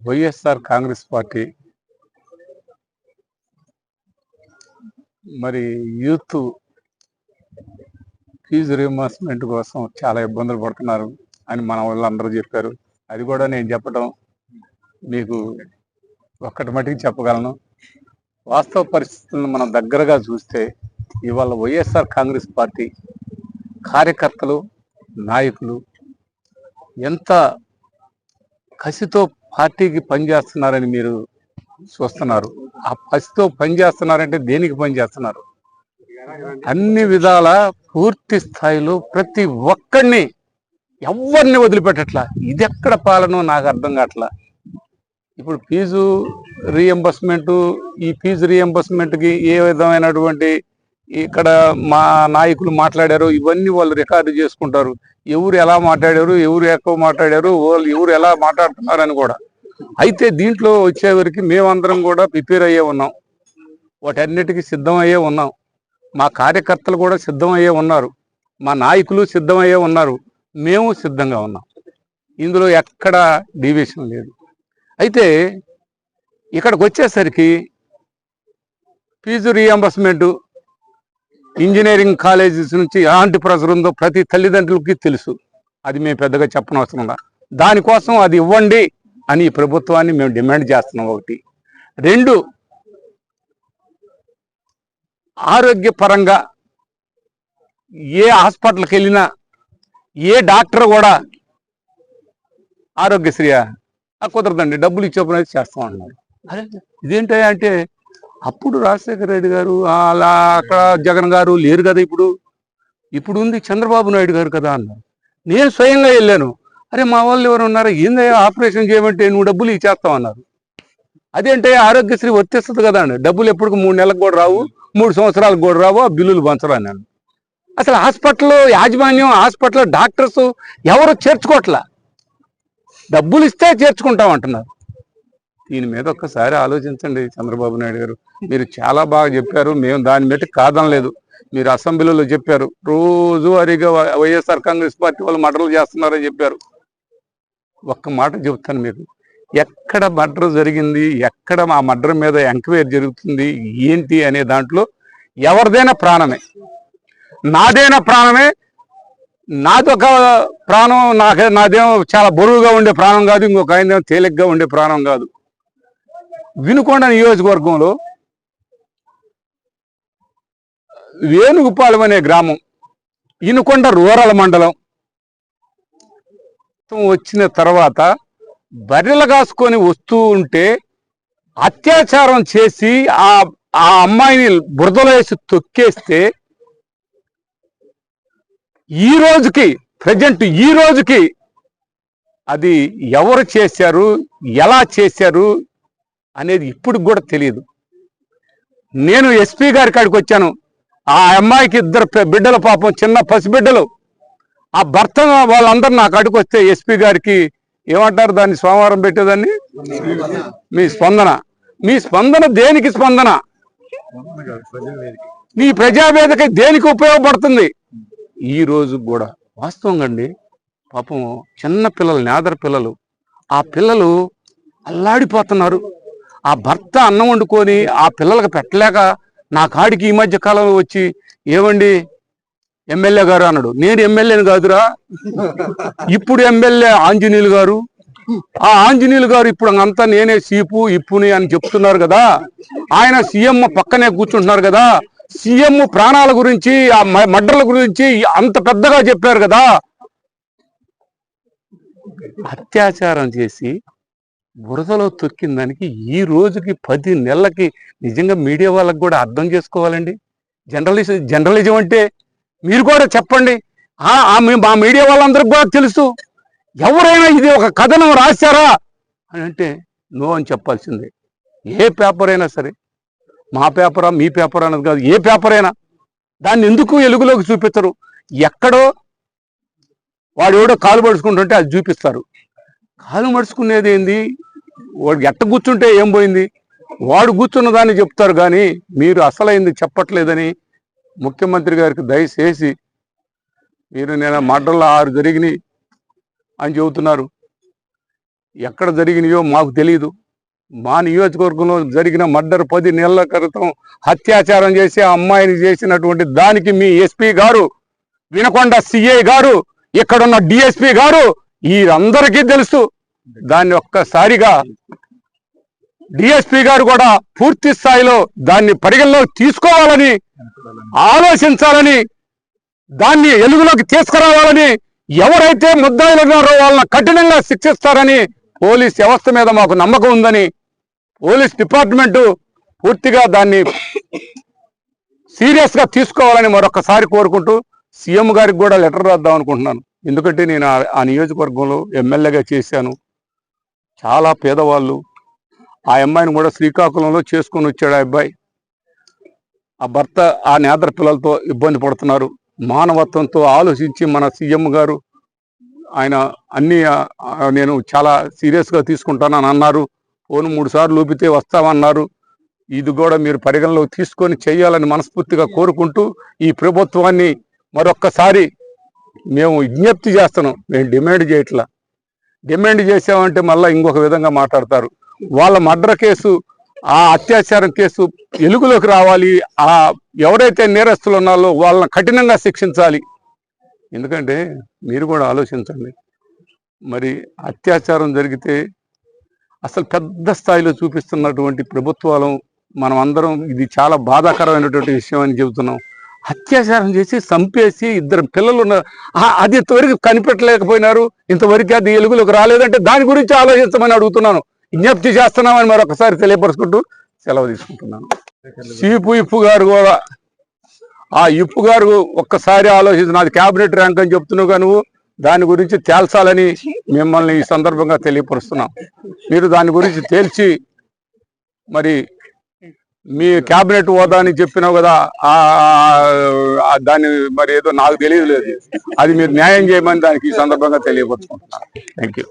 YSR Congress party మరి youth fees reimbursement కోసం చాలా ఇబ్బందులు పడుతున్నారు అని మన వాళ్ళు అందరూ చెప్పారు. అది కూడా నేను చెప్పడం మీకు ఒక్కటి మటుకు చెప్పగలను. వాస్తవ పరిస్థితులను మనం దగ్గరగా చూస్తే ఇవాళ వైఎస్ఆర్ కాంగ్రెస్ పార్టీ కార్యకర్తలు నాయకులు ఎంత కసితో పార్టీకి పనిచేస్తున్నారని మీరు చూస్తున్నారు. ఆ పసితో పనిచేస్తున్నారంటే దేనికి పనిచేస్తున్నారు అన్ని విధాల పూర్తి స్థాయిలో ప్రతి ఒక్కడిని ఎవరిని వదిలిపెట్టట్లా? ఇది ఎక్కడ పాలనో నాకు అర్థం కావట్లా? ఇప్పుడు ఫీజు రీఎంబర్స్మెంటు ఈ ఫీజు రీఎంబర్స్మెంట్కి ఏ విధమైనటువంటి ఇక్కడ మా నాయకులు మాట్లాడారు ఇవన్నీ వాళ్ళు రికార్డు చేసుకుంటారు. ఎవరు ఎలా మాట్లాడారు ఎవరు ఎక్కువ మాట్లాడారు వాళ్ళు ఎవరు ఎలా మాట్లాడుతున్నారని కూడా. అయితే దీంట్లో వచ్చేవరకు మేమందరం కూడా ప్రిపేర్ అయ్యే ఉన్నాం. వాటన్నిటికీ సిద్ధమయ్యే ఉన్నాం. మా కార్యకర్తలు కూడా సిద్ధమయ్యే ఉన్నారు. మా నాయకులు సిద్ధమయ్యే ఉన్నారు. మేము సిద్ధంగా ఉన్నాం. ఇందులో ఎక్కడ డివిషన్ లేదు. అయితే ఇక్కడికి వచ్చేసరికి ఫీజు రీఎంబర్స్మెంటు ఇంజనీరింగ్ కాలేజెస్ నుంచి ఎలాంటి ప్రెజర్ ఉందో ప్రతి తల్లిదండ్రులకి తెలుసు. అది మేము పెద్దగా చెప్పనవసరం. దానికోసం అది ఇవ్వండి అని ప్రభుత్వాన్ని మేము డిమాండ్ చేస్తున్నాం ఒకటి. రెండు ఆరోగ్యపరంగా ఏ హాస్పిటల్కి వెళ్ళినా ఏ డాక్టర్ కూడా ఆరోగ్యశ్రీయా? కుదరదండి డబ్బులు ఇచ్చేప్పుడు చేస్తాం అన్నారు అరే. ఇదేంటి అంటే అప్పుడు రాజశేఖర రెడ్డి గారు అలా అక్కడ జగన్ గారు లేరు కదా ఇప్పుడు. ఇప్పుడు ఉంది చంద్రబాబు నాయుడు గారు కదా అన్నారు. నేను స్వయంగా వెళ్ళాను. అరే మా వాళ్ళు ఎవరు ఉన్నారు? ఏందయ్యా ఆపరేషన్ చేయమంటే నువ్వు డబ్బులు ఇచ్చేస్తావు అన్నారు. అదేంటే ఆరోగ్యశ్రీ వర్తిస్తుంది కదా అండి డబ్బులు ఎప్పటికి మూడు నెలలకు కూడా రావు మూడు సంవత్సరాలకు కూడా రావు ఆ బిల్లులు పంచరు అన్నాను అసలు హాస్పిటల్లో యాజమాన్యం హాస్పిటల్ డాక్టర్స్ ఎవరు చేర్చుకోవట్లా డబ్బులు ఇస్తే చేర్చుకుంటాం అంటున్నారు. దీని మీద ఒక్కసారి ఆలోచించండి చంద్రబాబు నాయుడు గారు. మీరు చాలా బాగా చెప్పారు. మేము దాని మీద కాదనలేదు. మీరు అసెంబ్లీలో చెప్పారు. రోజు అరిగా వైఎస్ఆర్ కాంగ్రెస్ పార్టీ వాళ్ళు మర్డర్లు చేస్తున్నారని చెప్పారు. ఒక్క మాట చెప్తాను మీకు. ఎక్కడ మర్డర్ జరిగింది? ఎక్కడ మా మర్డర్ మీద ఎంక్వైరీ జరుగుతుంది? ఏంటి అనే దాంట్లో ఎవరిదైనా ప్రాణమే. నాదైనా ప్రాణమే. నాదొక ప్రాణం నాకే నాదేమో చాలా బరువుగా ఉండే ప్రాణం కాదు. ఇంకొక ఆయన తేలిగ్గా ఉండే ప్రాణం కాదు. వినుకొండ నియోజకవర్గంలో వేణుగుపాలెం అనే గ్రామం ఇనుకొండ రూరల్ మండలం. వచ్చిన తర్వాత బర్రెలు కాసుకొని వస్తూ ఉంటే అత్యాచారం చేసి ఆ ఆ అమ్మాయిని బురదలో వేసి తొక్కేస్తే ఈ రోజుకి ప్రజెంట్ ఈ రోజుకి అది ఎవరు చేశారు ఎలా చేశారు అనేది ఇప్పుడు కూడా తెలియదు. నేను ఎస్పీ గారి కాడికి వచ్చాను. ఆ అమ్మాయికి ఇద్దరు బిడ్డల పాపం చిన్న పసిబిడ్డలు. ఆ భర్త వాళ్ళందరూ నా కాడికి వస్తే ఎస్పీ గారికి ఏమంటారు దాన్ని సోమవారం పెట్టేదాన్ని? మీ స్పందన. మీ స్పందన దేనికి స్పందన? మీ ప్రజావేదిక దేనికి ఉపయోగపడుతుంది? ఈ రోజు కూడా వాస్తవంగా అండి పాపం చిన్న పిల్లలు నేదర పిల్లలు ఆ పిల్లలు అల్లాడిపోతున్నారు. ఆ భర్త అన్నం వండుకొని ఆ పిల్లలకు పెట్టలేక నా కాడికి ఈ మధ్య కాలంలో వచ్చి ఏమండి ఎమ్మెల్యే గారు అన్నాడు. నేను ఎమ్మెల్యేని కాదురా. ఇప్పుడు ఎమ్మెల్యే ఆంజనేయులు గారు. ఆ ఆంజనేయులు గారు ఇప్పుడు అంతా నేనే సీపు ఇప్పుని అని చెప్తున్నారు కదా. ఆయన సీఎం పక్కనే కూర్చుంటున్నారు కదా. సీఎం ప్రాణాల గురించి ఆ మ- గురించి అంత పెద్దగా చెప్పారు కదా. అత్యాచారం చేసి బురదలో తొక్కిన దానికి ఈ రోజుకి పది నెలలకి నిజంగా మీడియా వాళ్ళకి కూడా అర్థం చేసుకోవాలండి. జర్నలిస్ట్ జర్నలిజం అంటే మీరు కూడా చెప్పండి. ఆ మా మీడియా వాళ్ళందరికి కూడా తెలుసు. ఎవరైనా ఇది ఒక కథనం రాశారా అని అంటే నో అని చెప్పాల్సిందే. ఏ పేపర్ అయినా సరే మా పేపరా మీ పేపర్ అన్నది కాదు ఏ పేపర్ అయినా దాన్ని ఎందుకు ఎలుగులోకి చూపిస్తారు? ఎక్కడో వాడు ఎవడో కాలు పడుచుకుంటుంటే అది చూపిస్తారు. కాలు మడుచుకునేది ఏంది? వాడికి ఎట్ట కూర్చుంటే ఏం పోయింది? వాడు కూర్చున్న దాన్ని చెప్తారు కానీ మీరు అసలైంది చెప్పట్లేదని ముఖ్యమంత్రి గారికి దయచేసి మీరు నేను మడ్డల్లో ఆరు జరిగినాయి అని చెబుతున్నారు. ఎక్కడ జరిగినాయో మాకు తెలియదు మా నియోజకవర్గంలో జరిగిన మర్డర్ పది నెలల క్రితం అత్యాచారం చేసి ఆ అమ్మాయిని చేసినటువంటి దానికి మీ ఎస్పీ గారు వినకొండ సిఐ గారు ఇక్కడున్న డిఎస్పి గారు వీరందరికీ తెలుసు. దాన్ని ఒక్కసారిగా డిఎస్పి గారు కూడా పూర్తి స్థాయిలో దాన్ని పరిగణలోకి తీసుకోవాలని ఆలోచించాలని దాన్ని ఎలుగులోకి తీసుకురావాలని ఎవరైతే ముద్దాయిలు ఉన్నారో వాళ్ళని కఠినంగా శిక్షిస్తారని పోలీస్ వ్యవస్థ మీద మాకు నమ్మకం ఉందని పోలీస్ డిపార్ట్మెంట్ పూర్తిగా దాన్ని సీరియస్గా తీసుకోవాలని మరొకసారి కోరుకుంటూ సీఎం గారికి కూడా లెటర్ రాద్దాం అనుకుంటున్నాను. ఎందుకంటే నేను ఆ నియోజకవర్గంలో ఎమ్మెల్యేగా చేశాను. చాలా పేదవాళ్ళు. ఆ అమ్మాయిని కూడా శ్రీకాకుళంలో చేసుకొని వచ్చాడు ఆ అబ్బాయి. ఆ భర్త ఆ నేత్ర పిల్లలతో ఇబ్బంది పడుతున్నారు. మానవత్వంతో ఆలోచించి మన సీఎం గారు ఆయన అన్ని నేను చాలా సీరియస్గా తీసుకుంటానని అన్నారు. ఫోన్ మూడు సార్లు ఊపితే వస్తామన్నారు. ఇది కూడా మీరు పరిగణలో తీసుకొని చేయాలని మనస్ఫూర్తిగా కోరుకుంటూ ఈ ప్రభుత్వాన్ని మరొక్కసారి మేము విజ్ఞప్తి చేస్తున్నాం. మేము డిమాండ్ చేయట్లా. డిమాండ్ చేసామంటే మళ్ళీ ఇంకొక విధంగా మాట్లాడతారు. వాళ్ళ మర్డర్ కేసు ఆ అత్యాచారం కేసు వెలుగులోకి రావాలి. ఆ ఎవరైతే నేరస్తులు ఉన్నారో వాళ్ళని కఠినంగా శిక్షించాలి. ఎందుకంటే మీరు కూడా ఆలోచించండి. మరి అత్యాచారం జరిగితే అసలు పెద్ద స్థాయిలో చూపిస్తున్నటువంటి ప్రభుత్వాలు మనం అందరం ఇది చాలా బాధాకరమైనటువంటి విషయం అని చెబుతున్నాం. అత్యాచారం చేసి చంపేసి ఇద్దరు పిల్లలు ఉన్నారు అది ఇంతవరకు కనిపెట్టలేకపోయినారు. ఇంతవరకు అది ఎలుగులోకి రాలేదంటే దాని గురించి ఆలోచించమని అడుగుతున్నాను. విజ్ఞప్తి చేస్తున్నామని మరొకసారి తెలియపరుచుకుంటూ సెలవు తీసుకుంటున్నాను. చీపు ఇప్పు గారు కూడా ఆ ఇప్పు గారు ఒక్కసారి ఆలోచించిన నాది క్యాబినెట్ ర్యాంక్ అని చెప్తున్నావు నువ్వు. దాని గురించి తేల్చాలని మిమ్మల్ని ఈ సందర్భంగా తెలియపరుస్తున్నాం. మీరు దాని గురించి తేల్చి మరి మీ క్యాబినెట్ హోదా అని చెప్పినావు కదా ఆ దాన్ని మరి ఏదో నాకు తెలియదు లేదు. అది మీరు న్యాయం చేయమని దానికి ఈ సందర్భంగా తెలియపరుచుకుంటున్నాను. Thank you